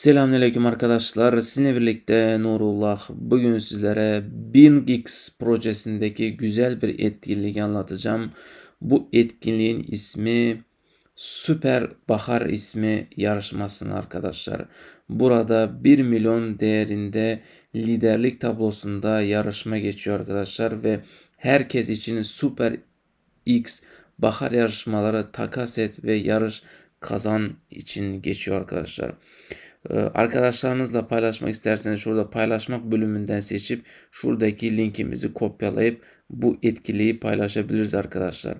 Selamünaleyküm arkadaşlar. Sizinle birlikte Nurullah. Bugün sizlere BingX projesindeki güzel bir etkinlik anlatacağım. Bu etkinliğin ismi Süper Bahar ismi yarışmasının arkadaşlar. Burada 1 milyon değerinde liderlik tablosunda yarışma geçiyor arkadaşlar ve herkes için Süper X bahar yarışmaları takas et ve yarış kazan için geçiyor arkadaşlar. Ee, arkadaşlarınızla paylaşmak isterseniz şurada paylaşmak bölümünden seçip şuradaki linkimizi kopyalayıp bu etkiliği paylaşabiliriz arkadaşlar.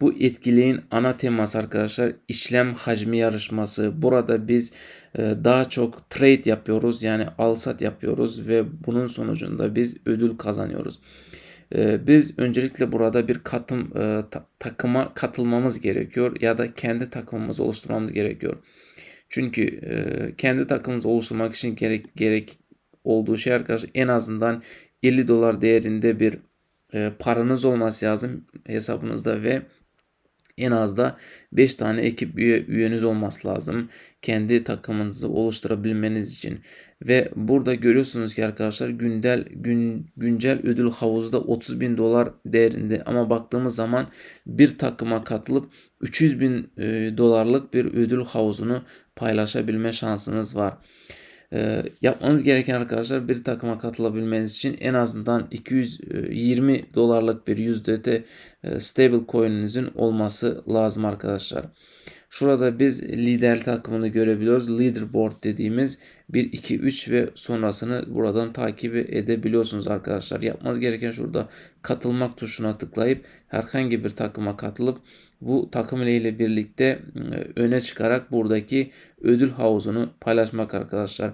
Bu etkiliğin ana teması arkadaşlar işlem hacmi yarışması. Burada biz e, daha çok trade yapıyoruz yani al sat yapıyoruz ve bunun sonucunda biz ödül kazanıyoruz. E, biz öncelikle burada bir katım e, takıma katılmamız gerekiyor ya da kendi takımımızı oluşturmamız gerekiyor. Çünkü e, kendi takımınızı oluşturmak için gerek gerek olduğu şey arkadaşlar en azından 50 dolar değerinde bir e, paranız olması lazım hesabınızda ve en az da 5 tane ekip üye, üyeniz olması lazım. Kendi takımınızı oluşturabilmeniz için. Ve burada görüyorsunuz ki arkadaşlar güncel gün, güncel ödül havuzu da 30 bin dolar değerinde. Ama baktığımız zaman bir takıma katılıp 300 bin e, dolarlık bir ödül havuzunu paylaşabilme şansınız var. E, yapmanız gereken arkadaşlar bir takıma katılabilmeniz için en azından 220 dolarlık bir e, stable coin'inizin olması lazım arkadaşlar. Şurada biz lider takımını görebiliyoruz. Leaderboard dediğimiz 1, 2, 3 ve sonrasını buradan takip edebiliyorsunuz arkadaşlar. Yapmanız gereken şurada katılmak tuşuna tıklayıp herhangi bir takıma katılıp bu takım ile birlikte e, öne çıkarak buradaki ödül havuzunu paylaşmak arkadaşlar.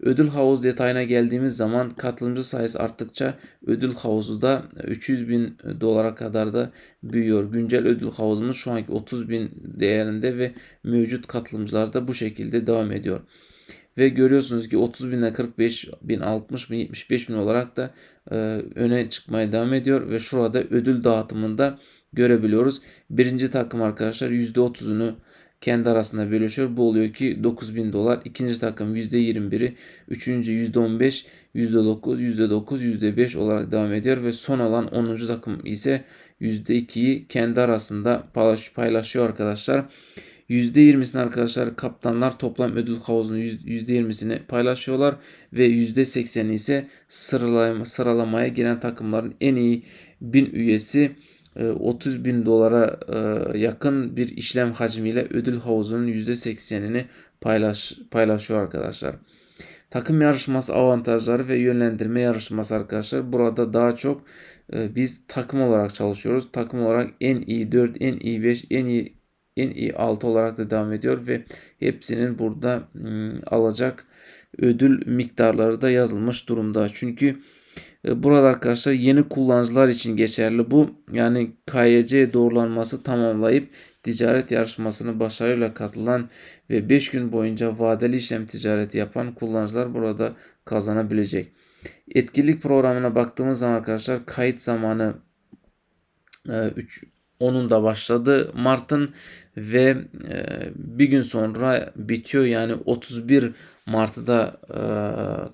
Ödül havuz detayına geldiğimiz zaman katılımcı sayısı arttıkça ödül havuzu da 300 bin dolara kadar da büyüyor. Güncel ödül havuzumuz şu anki 30 bin değerinde ve mevcut katılımcılar da bu şekilde devam ediyor. Ve görüyorsunuz ki 30 bin ile 45 bin 60 bin 75 bin olarak da e, öne çıkmaya devam ediyor. Ve şurada ödül dağıtımında görebiliyoruz. Birinci takım arkadaşlar %30'unu kendi arasında bölüşüyor. Bu oluyor ki 9000 dolar. İkinci takım %21'i, üçüncü %15, %9, %9, %5 olarak devam ediyor ve son olan 10. takım ise %2'yi kendi arasında paylaşıyor arkadaşlar. %20'sini arkadaşlar kaptanlar toplam ödül havuzunun %20'sini paylaşıyorlar ve %80'i ise sıralama, sıralamaya giren takımların en iyi 1000 üyesi 30 e, bin dolara e, yakın bir işlem hacmiyle ödül havuzunun %80'ini paylaş, paylaşıyor arkadaşlar. Takım yarışması avantajları ve yönlendirme yarışması arkadaşlar. Burada daha çok e, biz takım olarak çalışıyoruz. Takım olarak en iyi 4, en iyi 5, en iyi en iyi 6 olarak da devam ediyor ve hepsinin burada alacak ödül miktarları da yazılmış durumda. Çünkü e, burada arkadaşlar yeni kullanıcılar için geçerli bu. Yani KYC doğrulanması tamamlayıp ticaret yarışmasını başarıyla katılan ve 5 gün boyunca vadeli işlem ticareti yapan kullanıcılar burada kazanabilecek. Etkinlik programına baktığımız zaman arkadaşlar kayıt zamanı 3 e, onun da başladı Mart'ın ve e, bir gün sonra bitiyor yani 31 Mart'ı da e,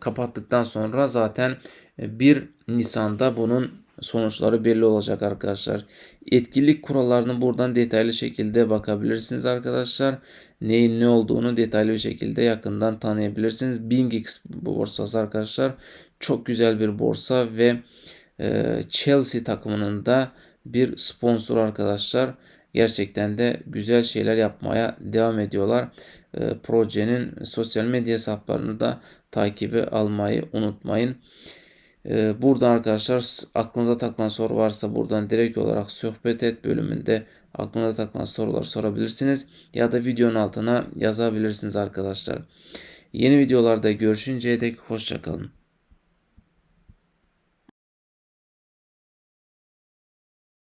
kapattıktan sonra zaten 1 Nisan'da bunun sonuçları belli olacak arkadaşlar. Etkinlik kurallarını buradan detaylı şekilde bakabilirsiniz arkadaşlar. Neyin ne olduğunu detaylı bir şekilde yakından tanıyabilirsiniz. BingX borsası arkadaşlar çok güzel bir borsa ve e, Chelsea takımının da bir sponsor arkadaşlar. Gerçekten de güzel şeyler yapmaya devam ediyorlar. E, projenin sosyal medya hesaplarını da takibe almayı unutmayın. E, burada arkadaşlar aklınıza takılan soru varsa buradan direkt olarak sohbet et bölümünde aklınıza takılan sorular sorabilirsiniz. Ya da videonun altına yazabilirsiniz arkadaşlar. Yeni videolarda görüşünceye dek hoşçakalın.